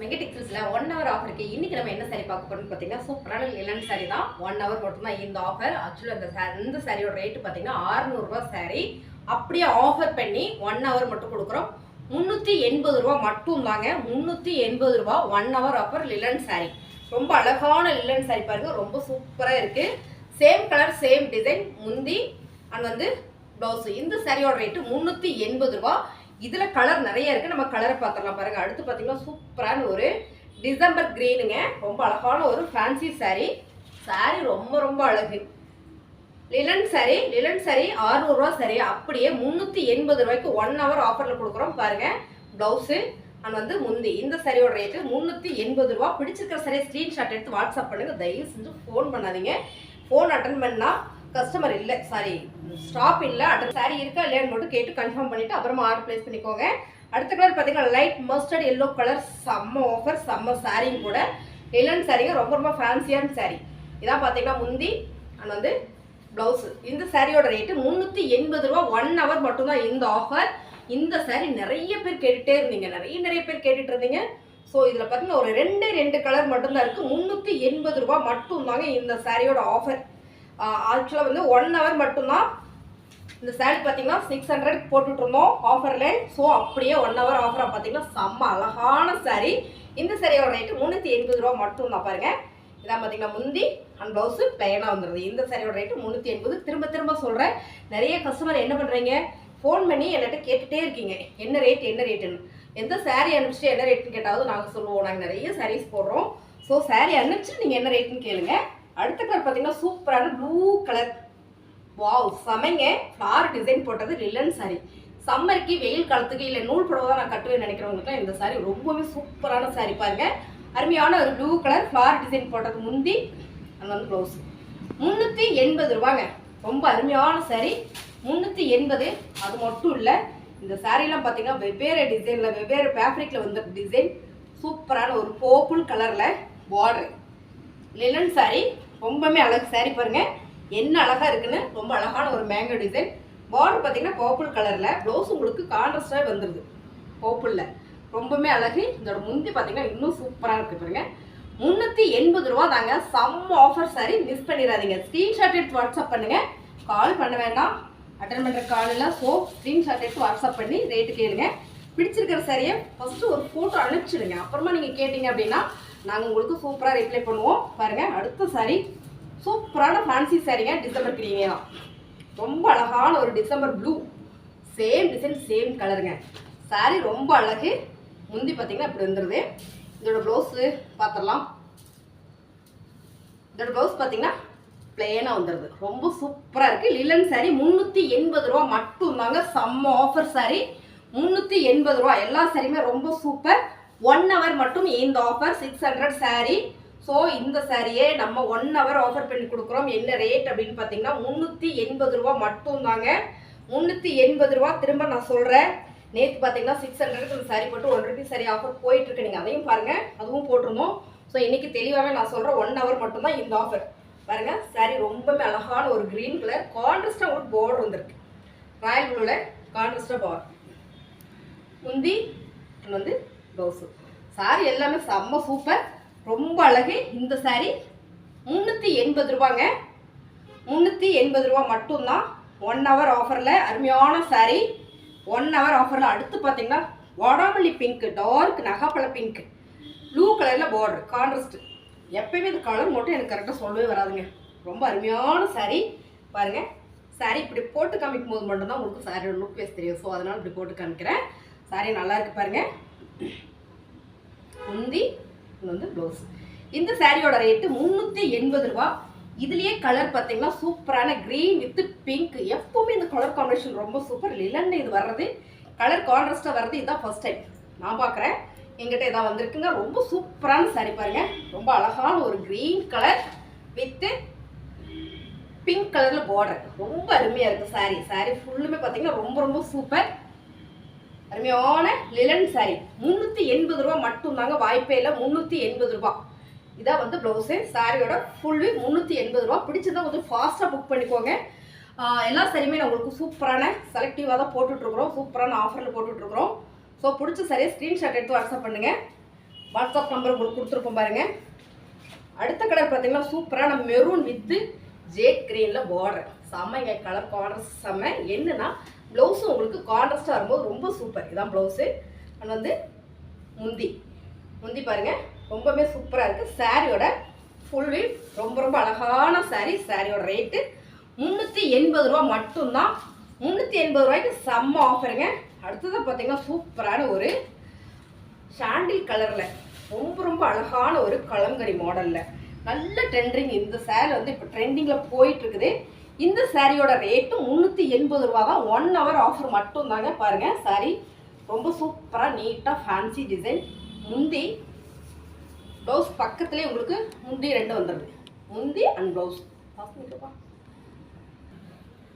மெகடிக்ஸில் one hour offer இருக்குது இன்றைக்கி நம்ம என்ன சாரி பார்க்க போறோம்னு பார்த்தீங்கன்னா சூப்பரான லிலன் சாரி தான். ஒன் ஹவர் மட்டும்தான் இந்த ஆஃபர் ஆக்சுவலாக அந்த sa- இந்த சாரியோட ரேட்டு பார்த்தீங்கன்னா 600 சாரி அப்படியே ஆஃபர் பண்ணி ஒன் ஹவர் மட்டும் கொடுக்குறோம். முந்நூற்றி எண்பது ரூபா மட்டும் தாங்க. முந்நூற்றி எண்பது ரூபா one hour offer linen sari ரொம்ப அழகான லிலன் சாரி பாருங்க. ரொம்ப சூப்பராக இருக்குது சேம் கலர் சேம் டிசைன் முந்தி அண்ட் வந்து ப்ளவுஸு இந்த சாரியோட ரேட்டு முந்நூற்றி எண்பது ரூபா. இதில் கலர் நிறைய இருக்குது நம்ம கலரை பார்த்துடலாம் பாருங்க. அடுத்து பார்த்தீங்கன்னா சூப்பரான ஒரு டிசம்பர் க்ரீனுங்க ரொம்ப அழகான ஒரு ஃபேன்சி saree. Saree ரொம்ப ரொம்ப அழகு. லிலன் saree லிலன் saree 600 ரூபா அப்படியே முந்நூற்றி எண்பது ரூபாய்க்கு ஒன் ஹவர் ஆஃபரில் கொடுக்குறோம் பாருங்க. ப்ளவுஸு அண்ட் வந்து முந்தி. இந்த சரியோட ரேட்டு முந்நூற்றி எண்பது ரூபா. பிடிச்சிருக்கிற சரியை ஸ்க்ரீன்ஷாட் எடுத்து வாட்ஸ்அப் பண்ணுங்க. தயவு செஞ்சு ஃபோன் பண்ணாதீங்க. ஃபோன் அட்டன் பண்ணால் கஸ்டமர் இல்லை. சாரி ஸ்டாப் இல்லை அடுத்த சாரி இருக்கா இல்லையான்னு மட்டும் கேட்டு கன்ஃபார்ம் பண்ணிவிட்டு அப்புறமா ஆர்டர் ப்ளேஸ் பண்ணிக்கோங்க. அடுத்த கலர் பார்த்தீங்கன்னா லைட் மஸ்டர்ட் எல்லோ கலர் செம்ம ஆஃபர் செம்ம சாரியும் கூட. லிலன் சாரீங்க ரொம்ப ரொம்ப ஃபேன்சியான சாரி இதான் பார்த்தீங்கன்னா முந்தி அண்ட் வந்து ப்ளவுஸு இந்த சாரியோட ரேட்டு முந்நூற்றி எண்பது ரூபா ஒன் ஹவர் மட்டும்தான் இந்த ஆஃபர் இந்த சாரி நிறைய பேர் கேட்டுகிட்டே இருந்தீங்க. நிறைய நிறைய பேர் கேட்டுட்டு இருந்தீங்க. ஸோ இதில் பார்த்தீங்கன்னா ஒரு ரெண்டு ரெண்டு கலர் மட்டும்தான் இருக்குது முந்நூற்றி எண்பது ரூபா மட்டும்தாங்க இந்த சாரியோட ஆஃபர் ஆக்சுவலாக வந்து ஒன் ஹவர் மட்டும்தான் இந்த சேரீ பார்த்தீங்கன்னா சிக்ஸ் ஹண்ட்ரட் போட்டுட்ருந்தோம் ஆஃபரில் ஸோ அப்படியே ஒன் ஹவர் ஆஃபராக பார்த்தீங்கன்னா செம்ம அழகான சாரி இந்த சாரியோட ரேட்டு முந்நூற்றி எண்பது ரூபா மட்டும்தான் பாருங்கள் இதான் பார்த்தீங்கன்னா முந்தி அண்ட் ப்ளவுஸு பிளைனாக வந்துடுது இந்த சாரியோட ரேட்டு முந்நூற்றி எண்பது. திரும்ப திரும்ப சொல்கிறேன் நிறைய கஸ்டமர் என்ன பண்ணுறீங்க ஃபோன் பண்ணி என்கிட்ட கேட்டுகிட்டே இருக்கீங்க. என்ன ரேட் என்ன ரேட்டுன்னு எந்த சாரி அனுப்பிச்சிட்டு என்ன ரேட்டுன்னு கேட்டாவது நாங்கள் சொல்லுவோம். நாங்கள் நிறைய சாரீஸ் போடுறோம். ஸோ சாரி அனுப்பிச்சு நீங்கள் என்ன ரேட்டுன்னு கேளுங்க. அடுத்த கலர் பார்த்தீங்கன்னா சூப்பரான ப்ளூ கலர் வாவ் செமைங்க. ஃப்ளார் டிசைன் போட்டது லிலன் சாரி சம்மருக்கு வெயில் காலத்துக்கு இல்லை நூல் புடவை தான் நான் கட்டுவேன் நினைக்கிறவங்களுக்குலாம் இந்த சாரி ரொம்பவே சூப்பரான சாரி பாருங்க. அருமையான ஒரு ப்ளூ கலர் ஃப்ளார் டிசைன் போட்டது முந்தி அது வந்து ப்ளவுஸ் முந்நூற்றி எண்பது ரூபாங்க. ரொம்ப அருமையான சாரி முந்நூற்றி எண்பது அது மட்டும் இல்லை இந்த சாரீலாம் பார்த்தீங்கன்னா வெவ்வேறு டிசைனில் வெவ்வேறு ஃபேப்ரிக்கில் வந்த டிசைன் சூப்பரான ஒரு பர்பிள் கலரில் பார்டர் லிலன் சாரீ ரொம்பவுமே அழகு சாரி பாருங்க. என்ன அழகா இருக்குன்னு? ரொம்ப அழகான ஒரு மேங்கோ டிசைன் பார்டர் பார்த்தீங்கன்னா பர்பிள் கலரில் ப்ளவுஸ் உங்களுக்கு கான்ட்ராஸ்டாக வந்துடுது பர்பிளில் ரொம்பவுமே அழகு. இதோட முந்தி பார்த்தீங்கன்னா இன்னும் சூப்பராக இருக்கு பாருங்க. முந்நூற்றி எண்பது ரூபா தாங்க. செம்ம ஆஃபர் சாரி மிஸ் பண்ணிடாதீங்க. ஸ்க்ரீன்ஷாட் எடுத்து வாட்ஸ்அப் பண்ணுங்க. கால் பண்ண வேண்டாம். அட்டன் பண்ணுற காலில் ஸோ ஸ்க்ரீன்ஷாட் எடுத்து வாட்ஸ்அப் பண்ணி ரேட்டு கேளுங்க. பிடிச்சிருக்கிற சாரியை ஃபஸ்ட்டு ஒரு ஃபோட்டோ அனுப்பிச்சிடுங்க. அப்புறமா நீங்கள் கேட்டிங்க அப்படின்னா நாங்கள் உங்களுக்கு சூப்பராக ரிப்ளை பண்ணுவோம். பாருங்கள் அடுத்த சாரி சூப்பரான ஃபேன்சி சாரிங்க டிசம்பர் கிரீமே தான். ரொம்ப அழகான ஒரு December blue same design same கலருங்க சாரி ரொம்ப அழகு. முந்தி பார்த்தீங்கன்னா இப்படி வந்துடுது இதோட ப்ளவுஸு பார்த்துடலாம் இதோட ப்ளவுஸ் பார்த்தீங்கன்னா பிளேனாக வந்துடுது ரொம்ப சூப்பராக இருக்குது லிலன் சாரி முந்நூற்றி எண்பது ரூபா மட்டும்தாங்க. செம்ம ஆஃபர் சாரி முந்நூற்றி எண்பது ரூபா. எல்லா சாரியுமே ரொம்ப சூப்பர் ஒன் ஹவர் மட்டும் இந்த offer six hundred sari so இந்த சாரியே நம்ம ஒன் ஹவர் ஆஃபர் பண்ணி கொடுக்குறோம். என்ன ரேட் அப்படின்னு பார்த்தீங்கன்னா முந்நூற்றி எண்பது ரூபா மட்டும்தாங்க. முந்நூற்றி எண்பது ரூபா திரும்ப நான் சொல்கிறேன் நேற்று பார்த்தீங்கன்னா சிக்ஸ் ஹண்ட்ரடுக்கு இந்த சாரி போட்டு ஒன் ருபீஸ் சாரி ஆஃபர் போயிட்டுருக்கு. நீங்கள் அதையும் பாருங்கள் அதுவும் போட்டிருந்தோம். ஸோ இன்னைக்கு தெளிவாகவே நான் சொல்கிறேன் ஒன் ஹவர் மட்டும்தான் இந்த ஆஃபர் பாருங்கள் சாரி ரொம்பவே அழகான ஒரு க்ரீன் கலர் கான்ட்ரஸ்டாக உங்களுக்கு பார்டர் வந்திருக்கு. ராயல் ப்ளூவில் கான்ட்ரஸ்டாக பார்டர் முந்தி வந்து ப்ளவுஸு சாரி எல்லாமே செம்ம சூப்பர் ரொம்ப அழகு. இந்த சாரி முந்நூற்றி எண்பது ரூபாங்க. முந்நூற்றி எண்பது ரூபா மட்டும்தான். ஒன் ஹவர் ஆஃபரில் அருமையான சாரி ஒன் ஹவர் ஆஃபரில் அடுத்து பார்த்தீங்கன்னா வாடாமல்லி பிங்க் டார்க் நகாப்பழ பிங்க் ப்ளூ கலரில் பார்டர் கான்ட்ரஸ்ட் எப்பயுமே இந்த கலர் மட்டும் எனக்கு கரெக்டாக சொல்லவே வராதுங்க. ரொம்ப அருமையான சாரி பாருங்கள் சாரி இப்படி போட்டு காமிக்கும் போது மட்டும்தான் உங்களுக்கு சாரியோட லுக் வேஸ் தெரியும். ஸோ அதனால் இப்படி போட்டு காமிக்கிறேன். சாரி நல்லா இருக்கு பாருங்கள் முந்தி இது வந்து ப்ளவுஸ் இந்த சாரியோட ரேட்டு முந்நூற்றி எண்பது ரூபா. இதுலேயே கலர் பார்த்தீங்கன்னா சூப்பரான க்ரீன் வித் பிங்க் எப்பவுமே இந்த கலர் காம்பினேஷன் ரொம்ப சூப்பர் இல்லைன்னு இது வர்றது. கலர் கான்ட்ராஸ்டாக வர்றது இதுதான் ஃபர்ஸ்ட் டைம் நான் பார்க்குறேன் எங்கிட்ட இதான் வந்திருக்குங்க. ரொம்ப சூப்பரான சாரி பாருங்க. ரொம்ப அழகான ஒரு க்ரீன் கலர் வித்து பிங்க் கலரில் பார்டர் ரொம்ப அருமையாக இருக்குது சாரி சாரி ஃபுல்லுமே பார்த்தீங்கன்னா ரொம்ப ரொம்ப சூப்பர் அருமையான லிலன் சாரி முந்நூற்றி எண்பது ரூபா மட்டும்தாங்க வாய்ப்பே இல்லை. முந்நூற்றி எண்பது ரூபா. இதான் வந்து ப்ளவுஸு சாரியோட ஃபுல்லு முந்நூற்றி எண்பது ரூபா. பிடிச்சதான் கொஞ்சம் ஃபாஸ்ட்டாக புக் பண்ணிக்கோங்க. எல்லா சாரியுமே நான் உங்களுக்கு சூப்பரான செலக்டிவாக தான் போட்டுட்ருக்குறோம். சூப்பரான ஆஃபரில் போட்டுட்ருக்குறோம். ஸோ பிடிச்ச சரியாக ஸ்க்ரீன்ஷாட் எடுத்து வாட்ஸ்அப் பண்ணுங்கள் வாட்ஸ்அப் நம்பர் உங்களுக்கு கொடுத்துருப்போம் பாருங்கள் அடுத்த கலர் பார்த்தீங்கன்னா சூப்பரான மெரூன் வித்து ஜேட் கிரீனில் பார்டர் செம்மங்க கலர் பார்டர் செம்ம. என்னன்னா ப்ளவுஸும் உங்களுக்கு கான்ட்ராஸ்டாக இருக்கும்போது ரொம்ப சூப்பர் இதான் ப்ளவுஸு அண்ட் வந்து முந்தி. முந்தி பாருங்க ரொம்பவே சூப்பராக இருக்குது சாரியோட ஃபுல் ரொம்ப ரொம்ப அழகான சாரீ சாரியோட ரேட்டு முந்நூற்றி எண்பது ரூபா மட்டும்தான். முந்நூற்றி எண்பது ரூபாய்க்கு செம்ம ஆஃபருங்க அடுத்தது பார்த்தீங்கன்னா சூப்பரான ஒரு சாண்டில் கலரில் ரொம்ப ரொம்ப அழகான ஒரு கலங்கரி மாடலில் நல்ல ட்ரெண்டிங் இந்த சேரீ வந்து இப்போ ட்ரெண்டிங்கில் போயிட்டுருக்குது இந்த சாரியோட ரேட்டு முந்நூற்றி எண்பது ரூபா தான். ஒன் ஹவர் ஆஃபர் மட்டும் தாங்க பாருங்கள் சாரி ரொம்ப சூப்பராக நீட்டாக ஃபேன்சி டிசைன் முந்தி ப்ளவுஸ் பக்கத்துலேயே உங்களுக்கு முந்தி ரெண்டு வந்துடுது முந்தி அண்ட் ப்ளவுஸ்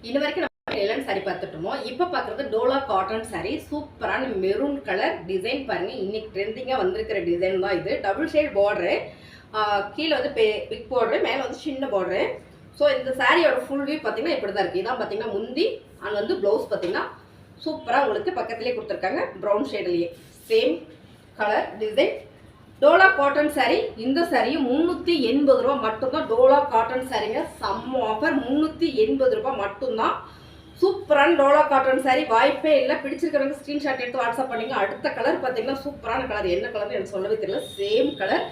இன்ன வரைக்கும் நம்ம எல்லாம் சாரி பார்த்துட்டோமோ இப்போ பார்க்குறது டோலா காட்டன் சாரி சூப்பரான மெரூன் கலர் டிசைன் பாருங்க. இன்னைக்கு ட்ரெண்டிங்காக வந்திருக்கிற டிசைன் தான் இது. டபுள் ஷேட் பார்டரு கீழே வந்து பெ பிக் பார்டரு மேலே வந்து சின்ன பார்டரு ஸோ இந்த சாரியோட ஃபுல் வியூ பார்த்தீங்கன்னா இப்படி தான் இருக்குது இதான் பார்த்தீங்கன்னா முந்தி அண்ட் வந்து ப்ளவுஸ் பார்த்தீங்கன்னா சூப்பராக உங்களுக்கு பக்கத்துலேயே கொடுத்துருக்காங்க. ப்ரௌன் ஷேட்லேயே சேம் கலர் டிசைன் டோலா காட்டன் சாரீ இந்த சாரியும் முந்நூற்றி எண்பது ரூபா மட்டும்தான். டோலா காட்டன் சாரீங்க செம்ம ஆஃபர் முந்நூற்றி எண்பது ரூபா மட்டும்தான். சூப்பரான டோலா காட்டன் சாரீ வாய்ப்பே இல்லை. பிடிச்சிருக்கிறவங்க ஸ்க்ரீன்ஷாட் எடுத்து வாட்ஸ்அப் பண்ணிங்க. அடுத்த கலர் பார்த்தீங்கன்னா சூப்பரான கலர் என்ன கலர்னு எனக்கு சொல்லவே தெரியல. சேம் கலர்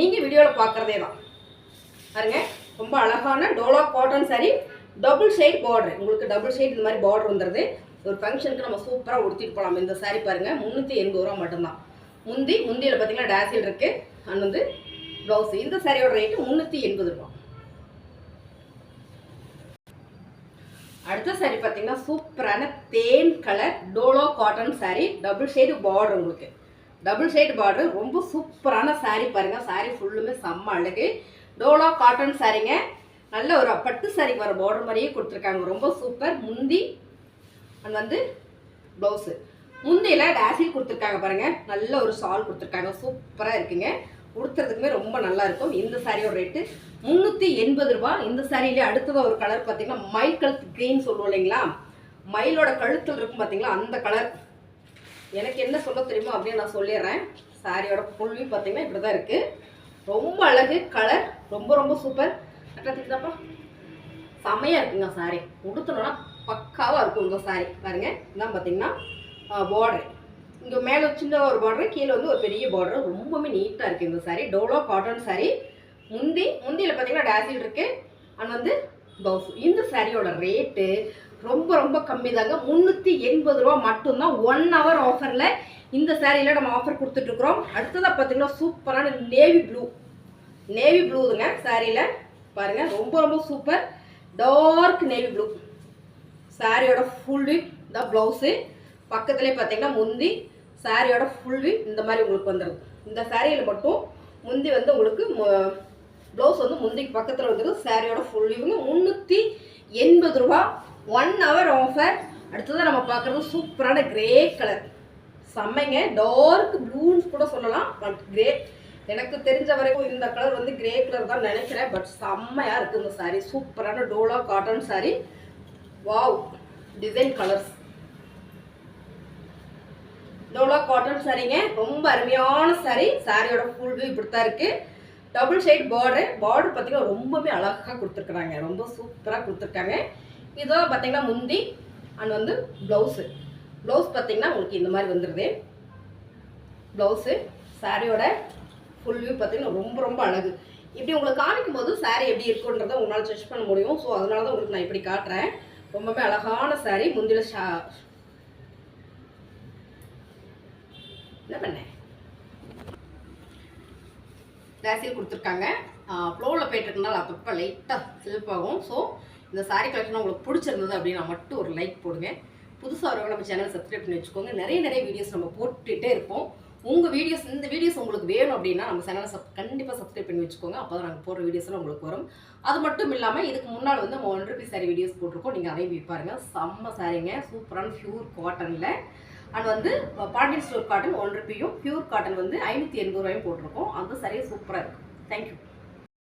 நீங்கள் வீடியோவில் பார்க்குறதே தான் பாருங்கள் ரொம்ப அழகான Dola cotton saree double shade border உங்களுக்கு டபுள் ஷேட் இந்த மாதிரி பார்டர் வந்துடுது ஒரு ஃபங்க்ஷனுக்கு நம்ம சூப்பராக உடுத்திட்டு போகலாம் இந்த saree பாருங்கள் முந்நூற்றி எண்பது ரூபா மட்டும்தான். முந்தி முந்தியில் பார்த்தீங்கன்னா டேசில் இருக்குது அண்ட் வந்து ப்ளவுஸ் இந்த சாரியோட ரேட்டு முந்நூற்றி எண்பது ரூபா. அடுத்த சாரி பார்த்தீங்கன்னா சூப்பரான தேன் colour Dolo cotton saree double shade border உங்களுக்கு. டபுள் ஷேடு பார்டர் ரொம்ப சூப்பரான saree பாருங்க. saree ஃபுல்லுமே செம்ம அழகு. டோலோ காட்டன் சாரீங்க நல்ல ஒரு பட்டு saree வர பார்டர் மாதிரியே கொடுத்துருக்காங்க. ரொம்ப சூப்பர் முந்தி அண்ட் வந்து ப்ளவுஸு முந்தியில் டேசில் கொடுத்துருக்காங்க பாருங்கள் நல்ல ஒரு ஷால் கொடுத்துருக்காங்க. சூப்பராக இருக்குங்க. உடுத்துறதுக்குமே ரொம்ப நல்லா இருக்கும். இந்த சாரியோட ரேட்டு முந்நூற்றி எண்பது ரூபா இந்த சாரியிலே அடுத்ததாக ஒரு கலர் பார்த்தீங்கன்னா மயில் கழுத்து க்ரீன் சொல்லுவோம் இல்லைங்களா? மயிலோட கழுத்தில் இருக்கும் பார்த்தீங்களா? அந்த கலர் எனக்கு என்ன சொல்ல தெரியுமோ அப்படின்னு நான் சொல்லிடுறேன். சாரியோட புல்வி பார்த்தீங்கன்னா இப்படி தான் இருக்குது ரொம்ப அழகு கலர் ரொம்ப ரொம்ப சூப்பர் கரெக்டாக செமையாக இருக்குங்க சாரி உடுத்தணும்னா பக்காவாக இருக்கும் இந்த சாரி பாருங்க இதான் பார்த்தீங்கன்னா பார்டர் இங்கே மேலே சின்ன ஒரு பார்டர் கீழே வந்து ஒரு பெரிய பார்டர் ரொம்பவுமே நீட்டாக இருக்குது இந்த சாரி டோலோ காட்டன் சாரி முந்தி முந்தியில் பார்த்தீங்கன்னா டேசில் இருக்குது அண்ட் வந்து ப்ளவுஸ் இந்த சாரியோட ரேட்டு ரொம்ப ரொம்ப கம்மி தாங்க முந்நூற்றி எண்பது ரூபா மட்டும்தான் ஒன் ஹவர் ஆஃபரில் இந்த சாரியில் நம்ம ஆஃபர் கொடுத்துட்ருக்குறோம் அடுத்ததாக பார்த்தீங்கன்னா சூப்பரான நேவி ப்ளூ நேவி ப்ளூதுங்க சாரியில் பாருங்கள் ரொம்ப ரொம்ப சூப்பர் டார்க் நேவி ப்ளூ சாரியோட ஃபுல் வீக் இந்த ப்ளவுஸு பக்கத்துலேயே பார்த்தீங்கன்னா முந்தி. சாரியோட ஃபுல் வீக் இந்த மாதிரி உங்களுக்கு வந்துடும் இந்த சாரியில் மட்டும் முந்தி வந்து உங்களுக்கு ப்ளவுஸ் வந்து முந்திக்கு பக்கத்தில் வந்துடும் சாரியோட ஃபுல் வீவுங்க முந்நூற்றி எண்பது ரூபா. ஒன் ஹவர் ஆஃபர் அடுத்ததாக நம்ம பார்க்குறது சூப்பரான கிரே கலர் செம்மைங்க. டார்க் ப்ளூன்ஸ் கூட சொல்லலாம் பட் கிரே எனக்கு தெரிஞ்ச வரைக்கும் இந்த கலர் வந்து கிரே கலர் தான் நினைக்கிறேன் பட் செம்மையாக இருக்குது இந்த சாரீ சூப்பரான Dola cotton sari wow design colours Dola cotton சாரீங்க ரொம்ப அருமையான சாரீ சாரியோட ஃபுல் வியூ இப்படி தான் இருக்குது டபுள் ஷேட் பார்டரு பார்டர் பார்த்தீங்கன்னா ரொம்பவே அழகாக கொடுத்துருக்குறாங்க. ரொம்ப சூப்பராக கொடுத்துருக்காங்க. இதெல்லாம் பார்த்தீங்கன்னா முந்தி அண்ட் வந்து ப்ளவுஸு ப்ளவுஸ் பார்த்தீங்கன்னா உங்களுக்கு இந்த மாதிரி வந்துடுது ப்ளவுஸு சாரியோட ஃபுல் வியூ பார்த்தீங்கன்னா ரொம்ப ரொம்ப அழகு. இப்படி உங்களுக்கு காமிக்கும் போது சாரீ எப்படி இருக்குன்றதை உங்களால் செக் பண்ண முடியும். ஸோ அதனால தான் உங்களுக்கு நான் இப்படி காட்டுறேன். ரொம்பவே அழகான சாரீ முந்தில ஷா என்ன பண்ணேன் டேசில் கொடுத்துருக்காங்க. ஃப்ளோவில் போயிட்டுருக்கனால அப்பப்போ லைட்டாக சிலிப்பாகும் ஸோ இந்த சாரீ கலெக்ஷன் உங்களுக்கு பிடிச்சிருந்தது அப்படின்னா மட்டும் ஒரு லைக் போடுங்க. புதுசாக வரவங்க நம்ம சேனல் சப்ஸ்கிரைப் பண்ணி வச்சுக்கோங்க. நிறைய நிறைய வீடியோஸ் நம்ம போட்டுகிட்டே இருப்போம். உங்கள் வீடியோஸ் இந்த வீடியோஸ் உங்களுக்கு வேணும் அப்படின்னா நம்ம சேனலை சப் கண்டிப்பாக சப்ஸ்கிரைப் பண்ணி வச்சுக்கோங்க. அப்போ தான் நாங்கள் போடுற வீடியோஸ்லாம் உங்களுக்கு வரும். அது மட்டும் இல்லாமல் இதுக்கு முன்னால் வந்து நம்ம ஒன் ருபி சாரி வீடியோஸ் போட்டிருக்கோம். நீங்கள் அதையும் போய் பாருங்கள் செம்ம சாரீங்க சூப்பரான ப்யூர் காட்டனில் அண்ட் வந்து பாண்டியன் ஸ்டோர் காட்டன் ஒன் ருப்பியும் ப்யூர் காட்டன் வந்து ஐநூற்றி எண்பது ரூபாயும் போட்டிருக்கோம். அந்த சரியாக சூப்பராக இருக்கும் தேங்க்யூ